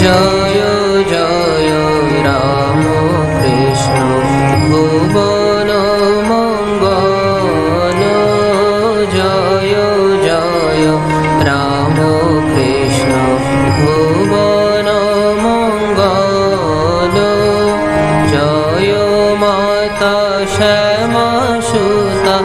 জয় জয় রাম কৃষ্ণ ভুবন মঙ্গল। জয় জয় রাম কৃষ্ণ ভুবন মঙ্গল। জয় মাতা শ্যামা সুতা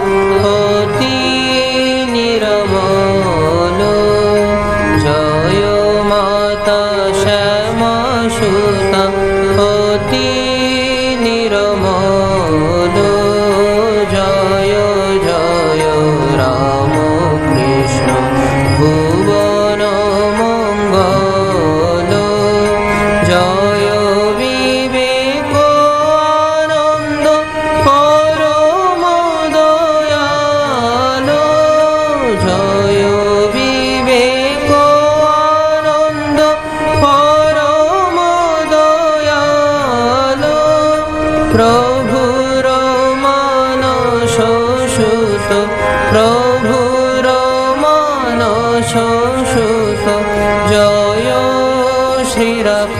प्रभुरो मानो शोषुत प्रभुरो मानो शोषुत जयो श्रीरभ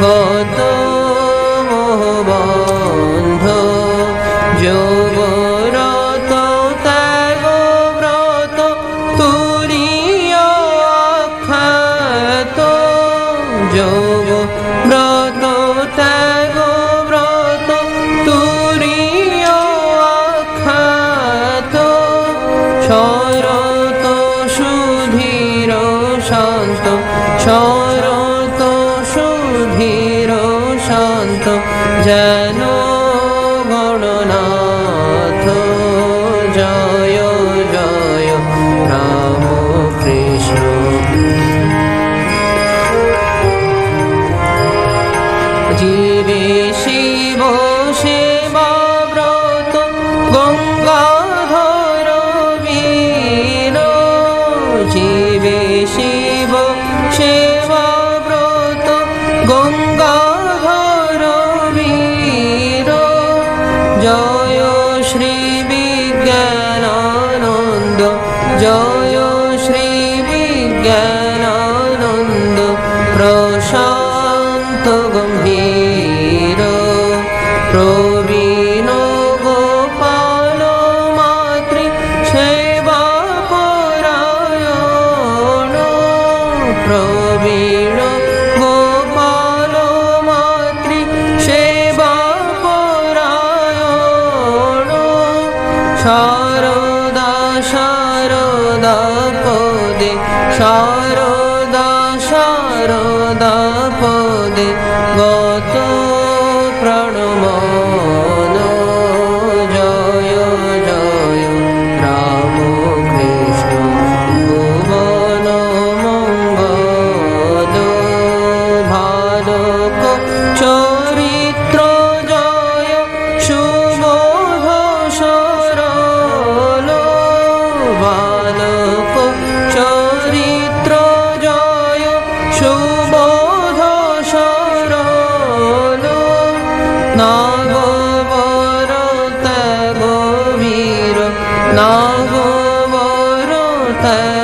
গত মোহবন্ধ যোগরত শান্ত যেন গণনাথ জয় জয় রাম কৃষ্ণ। জীবে শিব সেবা জয় শ্রী বিজ্ঞানানন্দ, প্রশান্ত গম্ভীর। প্রবীণ গোপাল মাতৃ সেবা পরায়ণ। প্রবীণ গোপাল মাতৃ সেবা পরায়ণ। शारदा शारदा पदे Gautam Novo Boruta Gomiro, Novo Boruta.